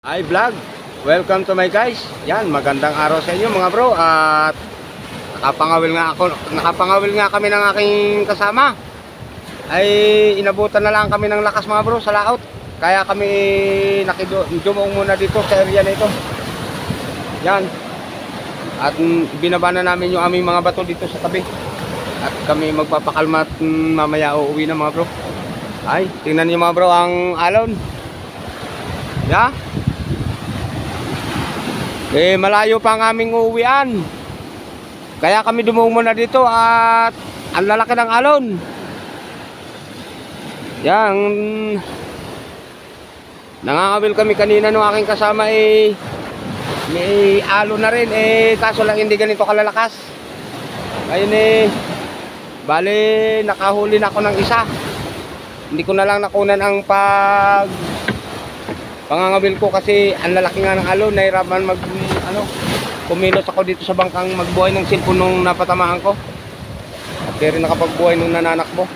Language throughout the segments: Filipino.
Hi vlog, welcome to my guys. Yan, magandang araw sa inyo mga bro at nakapangawil nga ako, nakapangawil nga kami ng aking kasama. Ay inabutan na lang kami ng lakas mga bro sa laot. Kaya kami nakidumuong muna dito sa area na ito. Yan. At binaba na namin yung aming mga bato dito sa tabi. At kami magpapakalma at mamaya uuwi na mga bro. Ay, tingnan niyo mga bro ang alon. Ya. Eh, malayo pa ang aming uuwian. Kaya kami dumuong muna dito at ang lalaki ng alon. Yan. Nangangawil kami kanina nung aking kasama eh may alon na rin eh kaso lang hindi ganito kalalakas. Ngayon eh bale nakahuli na ako ng isa. Hindi ko na lang nakunan ang pag pangangawil ko kasi ang lalaki nga ng alon nahirapan mag ano kumilos ako dito sa bangkang magbuhay ng cellphone nung napatamaan ko. At rin nakapagbuhay nung nananakbo.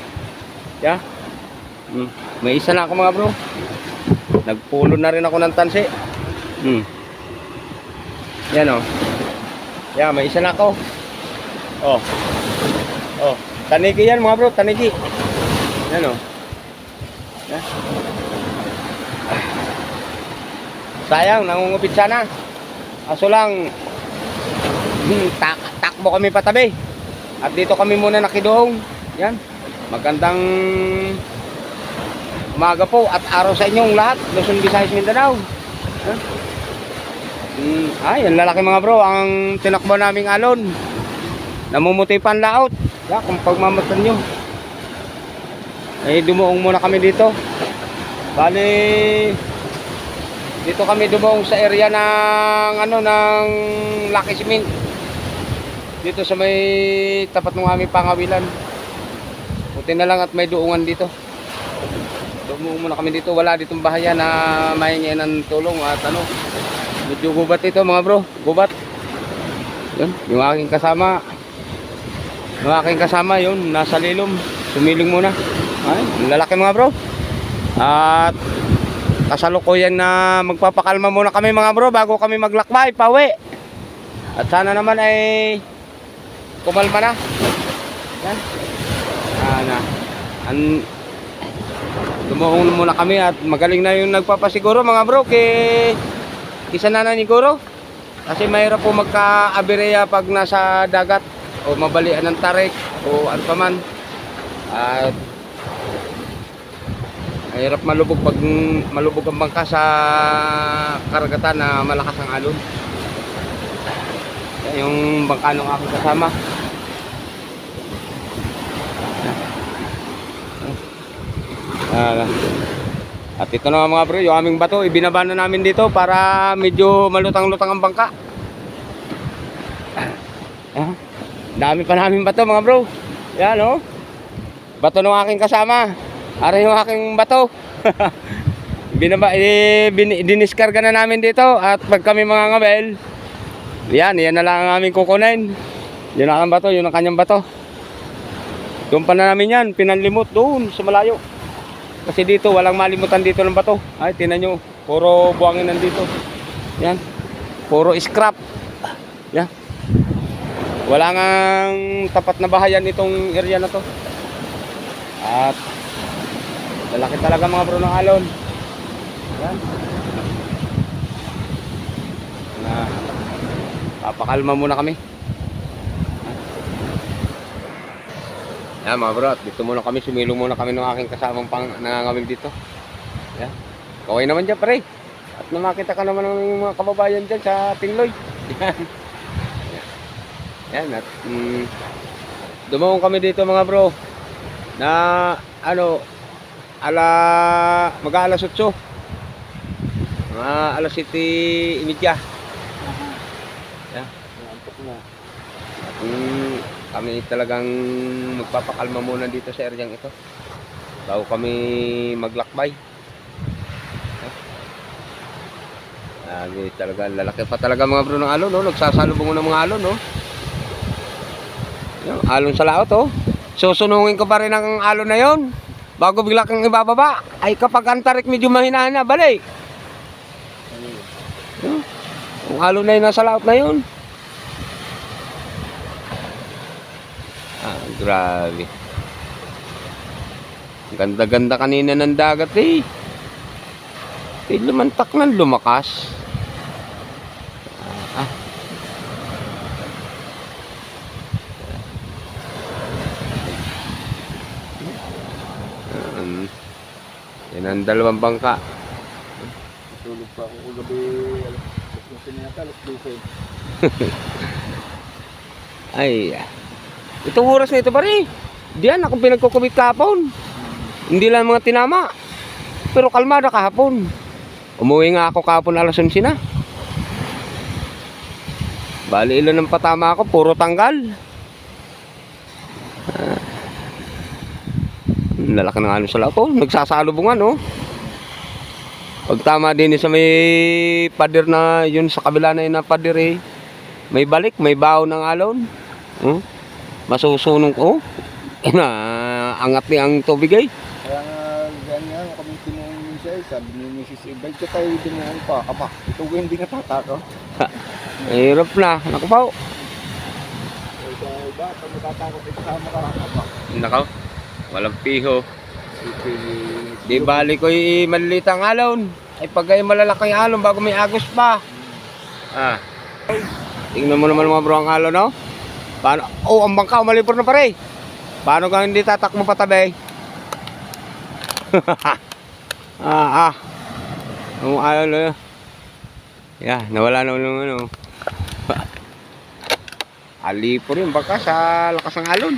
Yeah. Hmm. may isa na ako mga bro. Nagpulo na rin ako ng tansi. Hmm. yan o yeah may isa na ako. Oh. Oh. Tanigi yan mga bro tanigi yan o yeah. Sayang, nangungupit sana. Kaso lang, hmm, tak takbo kami patabi. At dito kami muna nakidoong. Yan. Magandang umaga po at araw sa inyong lahat. Luzon, Visayas, Mindanao. Yan. Hmm, ay, ang lalaki mga bro. Ang tinakbo naming alon. Namumuti pa ang laot. Yan, kung pagmamatan nyo. Eh, dumuong muna kami dito. Bali, dito kami dumong sa area ng ano ng Lucky Cement. Dito sa may tapat ng aming pangawilan. Buti na lang at may duungan dito. Dumong muna kami dito. Wala ditong bahayan na mahingin ng tulong at ano. Medyo gubat ito mga bro. Gubat. Yun, yung aking kasama. Yung aking kasama yun, nasa lilom. Sumiling muna. Ay, lalaki mga bro. At kasalukuyan na magpapakalma muna kami mga bro bago kami maglakbay, pauwi. At sana naman ay kumalma na. Yan. Ana. An Dumuong muna kami at magaling na yung nagpapasiguro mga bro kay isa na na ni Guro. Kasi mahirap po magka-abireya pag nasa dagat o mabalian ng tarik o ano pa man. At Mahirap malubog pag malubog ang bangka sa karagatan na malakas ang alon. Yan yung bangka ng aking kasama. At ito na mga bro, yung aming bato, ibinaba na namin dito para medyo malutang-lutang ang bangka. Ah, dami pa namin bato mga bro. Yan oh. Bato ng aking kasama. Ara yung aking bato. Binaba, eh, diniskarga na namin dito at pag kami mga ngabel, yan, yan na lang ang aming kukunin. Yun ang bato, yun ang kanyang bato. Doon pa na namin yan, pinanlimot doon sa malayo. Kasi dito, walang malimutan dito ng bato. Ay, tinan nyo, puro buhangin nandito. Yan, puro scrap. Yan. Wala nga tapat na bahayan itong area na to. At Lalaki talaga mga bro ng alon. Yan. Na, papakalma muna kami. Yan mga bro, dito muna kami, sumilong muna kami ng aking kasamang pang nangangawil dito. Yan. Kaway naman dyan pare. At nung makita ka naman ng mga kababayan dyan sa Tingloy. Yan. Yan. At mm, dumawang kami dito mga bro na ano ala mag alas 8 mga alas 7 imidya yeah. Mm, kami talagang magpapakalma muna dito sa eryang ito bago kami maglakbay Lagi talaga, lalaki pa talaga mga bro ng alon, no? Nagsasalubong ng mga alon, no? Yung alon sa laot, oh. Susunungin ko pa rin ang alon na yon bago bigla kang ibababa. Ay kapag ang tarik medyo mahina na, balik. No? Kung alon na yun nasa laot na yun. Ah, grabe. Ganda-ganda kanina ng dagat eh. Eh, lumantak ng lumakas. Yan ang dalawang bangka. Tulog pa ako gabi. Alas 12 na yata, alas 12. Ay, ah. itong oras na ito pare. Diyan ako pinagkukubit kahapon. Hindi lang mga tinama. Pero kalmada kahapon. Umuwi nga ako kahapon alas 11 na. Bali ilan ng patama ako, puro tanggal. Ah. Lalaki ng ano sa lahat. Oh, nagsasalubungan oh. Pag tama din sa may pader na yun sa kabila na yun na pader eh. May balik, may baw ng alon. Hmm? Masusunong ko. Na angat ni ang tubig eh. Kaya nga, ganyan kami siya. eh. Sabi ni Mrs. Ibay, ka tayo tinuong pa. Aba, ito ko hindi natatakaw. Hirap na. Naku po. Eh, sa iba, pag natatakot, ka. Aba, Nakaw. Walang piho. Di bali ko yung maliliit ang alon. Ay pag ay malalaki ang alon bago may agos pa. Ah. Tingnan mo naman mga bro ang alon, no? Paano? Oh, ang bangka, umalipor na pare. Paano ka hindi tatakmo patabi? ah, ah. Ang alon, no? Yeah, nawala na ulit ano. Alipor yung bangka sa lakas ng alon.